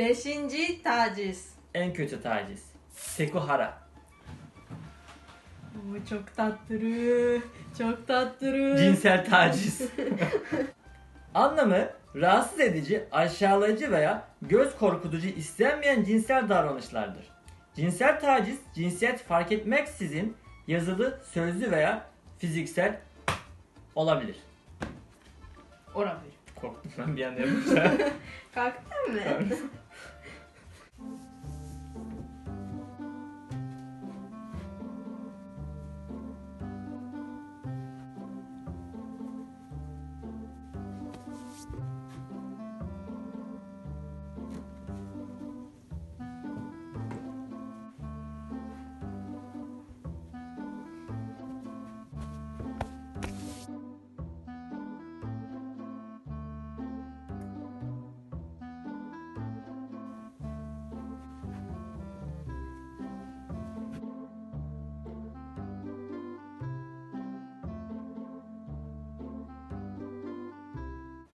Beşinci taciz. En kötü taciz. Sekuhara. Oo, çok tatlı. Çok tatlı. Cinsel taciz. Anlamı rahatsız edici, aşağılayıcı veya göz korkutucu istenmeyen cinsel davranışlardır. Cinsel taciz, cinsiyet fark etmeksizin yazılı, sözlü veya fiziksel olabilir. Olabilir. Ben bir anda yapacağım. Kalktın mı?